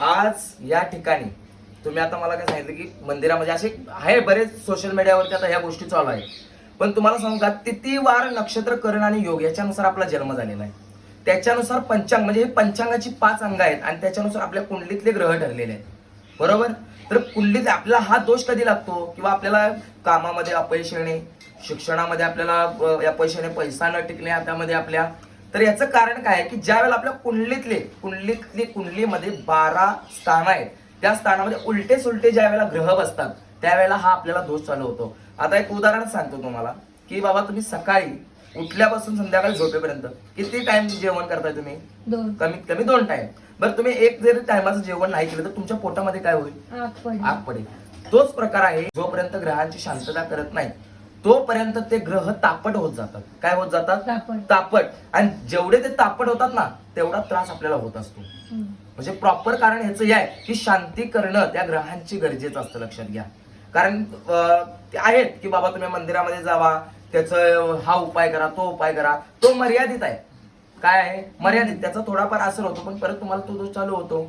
आज या ठिकाणी तुम्ही आता मला काय सांगितलं की मंदिरामध्ये असे आहे बरेच सोशल मीडियावरती आता ह्या गोष्टी चालू आहे पण तुम्हाला सांगू का तिथी वार नक्षत्र करण आणि योग याच्यानुसार आपला जन्म झालेला आहे. त्याच्यानुसार पंचांग म्हणजे हे पंचांगाची पाच अंग आहेत आणि त्याच्यानुसार आपल्या कुंडलीतले ग्रह ठरलेले आहेत. बरोबर? तर कुंडलीत आपला हा दोष कधी लागतो? किंवा आपल्याला कामामध्ये अपयश येणे शिक्षणामध्ये आपल्याला अ, अपयश येणे पैसा न टिकणे त्यामध्ये आपल्या तर याचं कारण काय आहे की ज्या वेळेला आपल्या कुंडलीतले कुंडलीतली कुंडलीमध्ये बारा स्थान आहेत त्या स्थानामध्ये उलटे सुलटे ज्या वेळेला ग्रह बसतात त्यावेळेला हा आपल्याला दोष चालू होतो. आता एक उदाहरण सांगतो तुम्हाला की बाबा तुम्ही सकाळी उठल्यापासून संध्याकाळी झोपेपर्यंत किती टाइम जेवण करताय तुम्ही? कमीत कमी दोन टाइम बरं तुम्ही एक जरी टायमाचं जेवण नाही केलं तर तुमच्या पोटामध्ये काय होईल? आग पडेल तोच प्रकार आहे जोपर्यंत ग्रहांची शांतता करत नाही तोपर्यंत ते ग्रह तापट होत जातात. काय होत जातात? तापट. आणि जेवढे ते तापट होतात ना तेवढा त्रास आपल्याला होत असतो. म्हणजे प्रॉपर कारण ह्याचं हे आहे की शांती करणं त्या ग्रहांची गरजेचं असतं लक्षात घ्या. कारण ते आहेत की बाबा तुम्ही मंदिरामध्ये जावा त्याचं हा उपाय करा तो उपाय करा. तो मर्यादित आहे. काय आहे? मर्यादित. त्याचा थोडाफार असर होतो पण परत तुम्हाला तो दोष चालू होतो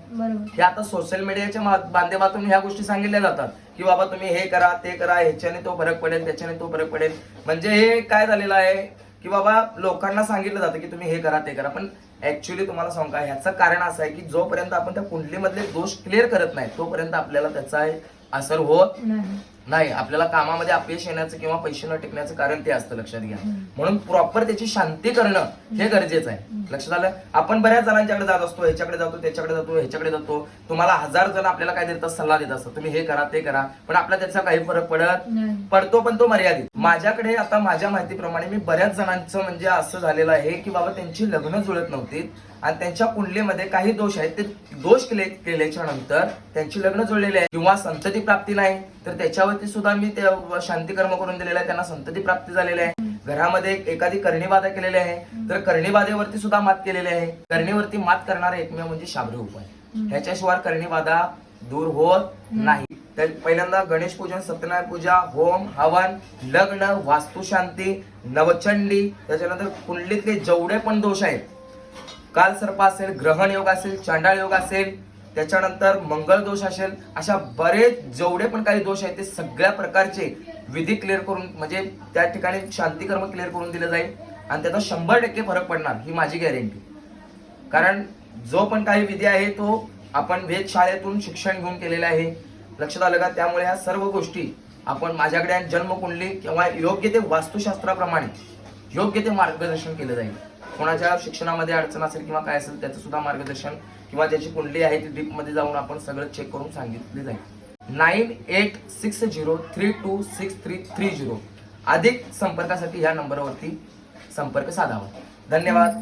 हे आता सोशल मीडियाच्या माध्यमातून ह्या गोष्टी सांगितल्या जातात की बाबा तुम्ही हे करा ते करा ह्याच्याने तो फरक पडेल त्याच्याने तो फरक पडेल. म्हणजे हे काय झालेलं आहे की बाबा लोकांना सांगितलं जातं की तुम्ही हे करा ते करा पण ऍक्च्युली तुम्हाला सांगू का ह्याचं कारण असं आहे की जोपर्यंत आपण त्या कुंडलीमधले दोष क्लिअर करत नाही तोपर्यंत आपल्याला त्याचा असर होत नाही आपल्याला कामामध्ये अपयश येण्याचं किंवा पैसे न टिकण्याचं कारण ते असतं लक्षात घ्या. म्हणून प्रॉपर त्याची शांती करणं हे गरजेचं आहे. लक्षात आलं? आपण बऱ्याच जणांच्याकडे जात असतो ह्याच्याकडे जातो त्याच्याकडे जातो ह्याच्याकडे जातो. तुम्हाला हजार जण आपल्याला काय देतात सल्ला देत असतात. तुम्ही हे करा ते करा. पण आपला त्याचा काही फरक पडत पडतो पण तो मर्यादित. माझ्याकडे आता माझ्या माहितीप्रमाणे मी बऱ्याच जणांचं म्हणजे असं झालेलं आहे की बाबा त्यांची लग्न जुळत नव्हती. आणि त्यांच्या कुंडलीमध्ये काही दोष आहेत. ते दोष केले केल्याच्यानंतर त्यांची लग्न जुळलेली आहे. किंवा संतती प्राप्ती नाही तर त्याच्यावरती सुद्धा मी ते शांती कर्म करून दिलेलं आहे. त्यांना संतती प्राप्ती झालेली आहे. घरामध्ये एखादी कर्णीबाधा केलेली आहे तर कर्णीबाधेवरती सुद्धा मात केलेली आहे. कर्णीवरती मात करणारा एकमेव म्हणजे शाबरी उपाय. ह्याच्याशिवाय कर्णीबाधा दूर होत नाही. तर पहिल्यांदा गणेश पूजन सत्यनारायण पूजा होम हवन लग्न वास्तुशांती नवचंडी त्याच्यानंतर कुंडलीतले जेवढे पण दोष आहेत काल सर्प असेल ग्रहण योग असेल चांडाळ योग असेल त्याच्यानंतर मंगल दोष असेल अशा बरेच जेवढे पण काही दोष आहेत ते सगळ्या प्रकारचे विधी क्लिअर करून म्हणजे त्या ठिकाणी शांतिकर्म क्लिअर करून दिलं जाईल आणि त्याचा शंभर टक्के फरक पडणार ही माझी गॅरंटी कारण जो पण काही विधी आहे तो आपण वेध शाळेतून शिक्षण घेऊन केलेला आहे. लक्षात आलं का? त्यामुळे ह्या सर्व गोष्टी आपण माझ्याकडे जन्मकुंडली किंवा योग्य ते वास्तुशास्त्राप्रमाणे योग्य ते मार्गदर्शन केलं जाईल. कोणाच्या शिक्षणामध्ये अडचण असेल किंवा काय असेल त्याचं सुद्धा मार्गदर्शन किंवा ज्याची कुंडली आहे ती डीपमध्ये जाऊन आपण सगळं चेक करून सांगितले जाईल. Nine eight six zero three two six three three zero. अधिक संपर्कासाठी ह्या नंबरवरती संपर्क साधावा. धन्यवाद.